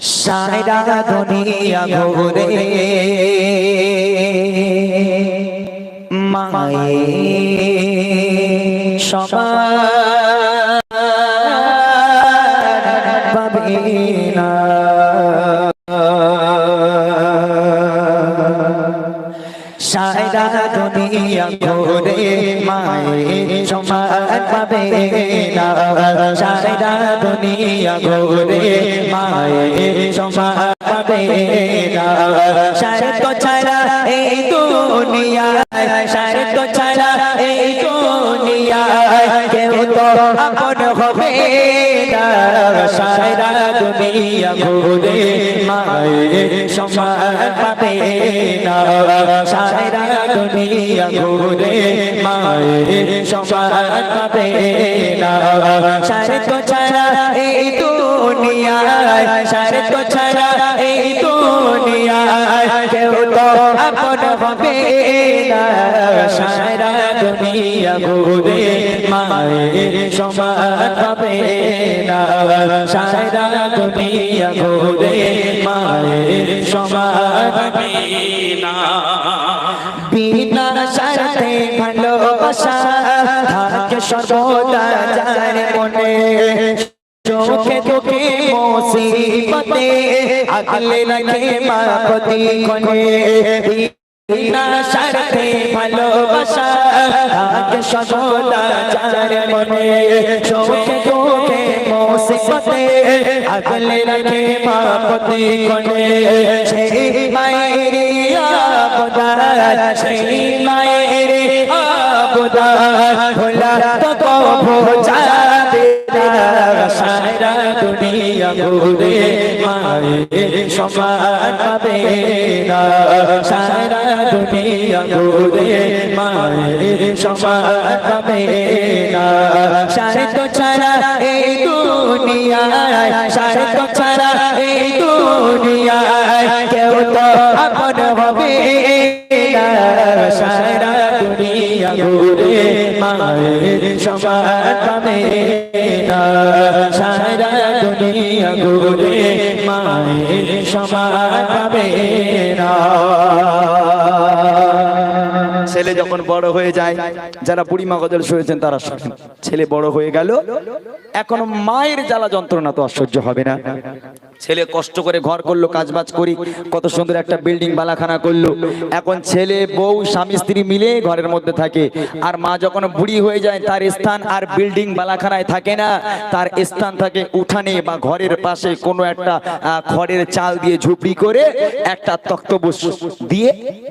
সারা দুনিয়া ঘুরে। মায়ে সবার সারা দুনিয়া ঘুরে মায়ে সমান পাবে না সারা দুনিয়া ঘুরে মায়ে সমান পাবে না শরত ছাড়া এই দুনিয়ায় শরত ছাড়া এই দুনিয়ায় কেউ তো আপন হবে না সারা দুনিয়া ঘুরে মায়ে সমান পাবে না সারা দুনিয়া ঘুরে মায়ে সমান পাবে না শরত ছাড়া এই দুনিয়ায় তো ছাড়া আপন হবে সারা দুনিয়া ঘুরে মায়ে সমান না, সারা দুনিয়া ঘুরে মায়ে সমান না। বিনা সাথে ভালোবাসা থাকে সর্বদা যার মনে। চোখে চোখে মুসিবতে আগলে রাখে মা প্রতি কোণে বিনা স্বার্থে ভালোবাসা। সর্বদা যার মনে চোখে চোখে মুসিবতে আগলে রাখে মা প্রতি কোণে সেই মায়ের আবদার, সেই মায়ের আবদার ভোলা তো কবো ঘুরে মায়ের সমান পাবে না সারা দুনিয়া ঘুরে মায়ের সমান তো ছাড়া এই দুনিয়ায় সারে তো ছাড়া এই দুনিয়ায় কেউ তো আপন হবে সারা দুনিয়া ঘুরে সমান সারা দুনিয়া ঘুরে মায়ের সমান ছেলে যখন বড় হয়ে যায়, যারা বুড়িমা গজল শুয়েছেন তারা শোনেন, ছেলে বড় হয়ে গেল, এখন মায়ের জ্বালা যন্ত্রণা তো সহ্য হবে না। ছেলে কষ্ট করে ঘর করল, কাজবাজ করি, কত সুন্দর একটা বিল্ডিং বালাখানা করল। এখন ছেলে, বউ, স্বামী, স্ত্রী মিলে ঘরের মধ্যে থাকে। আর মা যখন বুড়ি হয়ে যায়, তার স্থান আর বিল্ডিং বালাখানায় থাকে না। তার স্থান থাকে উঠানে বা ঘরের পাশে কোনো একটা খড়ের চাল দিয়ে ঝুপড়ি করে একটা তক্তবুস দিয়ে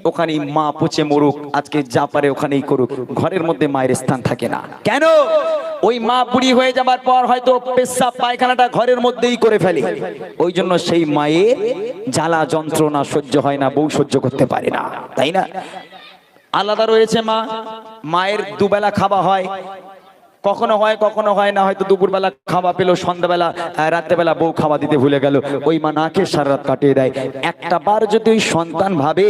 ওখানে মা পচে মরুক। আজকে যা পারে ওখানেই করুক, ঘরের মধ্যে মায়ের স্থান থাকে না। কেন? ওই মা বুড়ি হয়ে যাবার পর হয়তো পেশাব পায়খানাটা ঘরের মধ্যেই করে ফেলে। ওই জন্য সেই মায়ের জ্বালা যন্ত্রণা সহ্য হয় না, বউ সহ্য করতে পারে না। তাই না? আলাদা রয়েছে মা। মায়ের দুবেলা খাওয়া হয় কখনো হয় কখনো হয় না, হয়তো দুপুরবেলা খাওয়া পেল, সন্ধ্যাবেলা রাত্রেবেলা বউ খাওয়া দিতে ভুলে গেল। ওই মা না খেয়ে সারা রাত কাটিয়ে দেয়। একটা বার যদি ওই সন্তান ভাবে,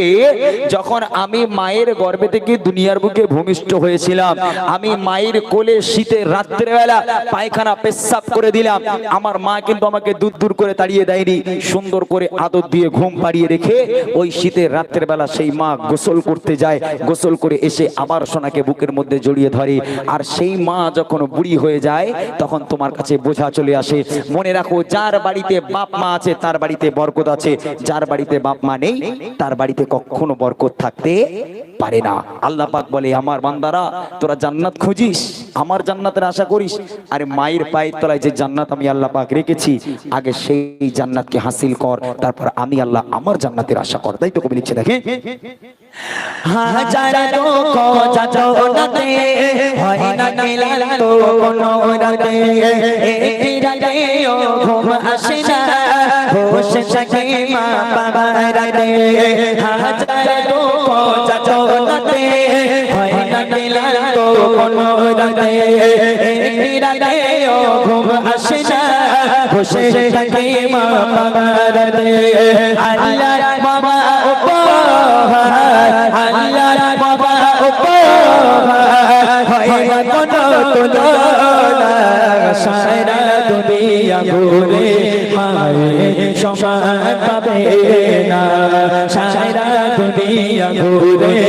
যখন আমি মায়ের গর্ভে থেকে দুনিয়ার বুকে ভূমিষ্ঠ হয়েছিলাম, আমি মায়ের কোলে শীতের রাত্রেবেলা পায়খানা পেশাব করে দিলাম, আমার মা কিন্তু আমাকে দূর দূর করে তাড়িয়ে দেয়নি, সুন্দর করে আদর দিয়ে ঘুম পাড়িয়ে রেখে ওই শীতের রাত্রের বেলা সেই মা গোসল করতে যায়, গোসল করে এসে আবার সোনাকে বুকের মধ্যে জড়িয়ে ধরে। আর সেই মা যখন বুড়ি হয়ে যায়, তখন তোমার কাছে বোঝা চলে আসে, মনে রাখো, যার বাড়িতে বাপ মা আছে, তার বাড়িতে বরকত আছে। যার বাড়িতে বাপ মা নেই, তার বাড়িতে কখনো বরকত থাকতে পারে না। আল্লাহ পাক বলে, আমার বান্দারা, তোরা জান্নাত খুঁজিস? আমার জান্নাতের আশা করিস? আরে মায়ের পায়ের তলায় যে জান্নাত আমি আল্লাহ পাক রেখেছি, আগে সেই জান্নাতকে হাসিল কর, তারপর আমি আল্লাহ আমার জান্নাতের আশা কর। তাই তো কবি লিখছে দেখে হাজার না ক্লান্ত কোনো রাতে একটি রাতেও ঘুম আসে না বসে থাকে মা বাবা আল্লাহ বাবা উপহার আল্লাহ বাবা উপহার হয় কোনো তুলনা সারা দুনিয়া ঘুরে মায়ের সমান পাবে না সারা দুনিয়া ঘুরে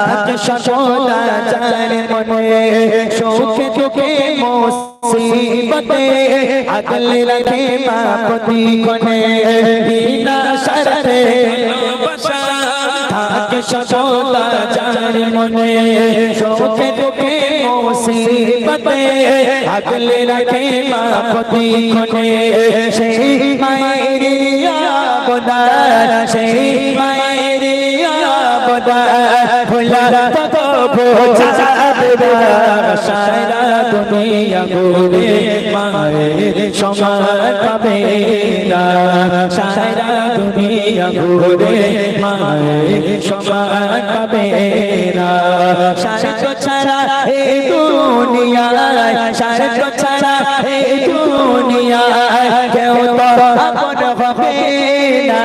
থাকে সদা যার মনে সুখে দুঃখে মুসিবতে আগলে রাখে মা কোণে বিনা স্বার্থে ভালোবাসা সদা যার মনে সুখে দুঃখে মুসিবতে আগলে রাখে মা কোণে সেই মায়ের আবদার সেই মায়ের আবদার ভোলা তত বোঝাবে সারা দুনিয়া ঘুরে মায়ের সমান পাবে না সারা দুনিয়া ঘুরে মায়ের সমান পাবে না সারা ছাড়া এই দুনিয়ায় সারা ছাড়া এই দুনিয়ায় কেউ তো আপন হবে না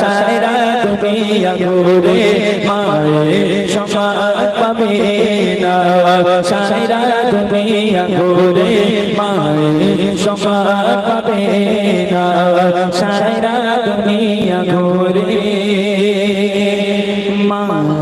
সারা দুনিয়া ঘুরে মায়ের না সারা দুনিয়া ঘুরে মায়ের সমান পাবে না মা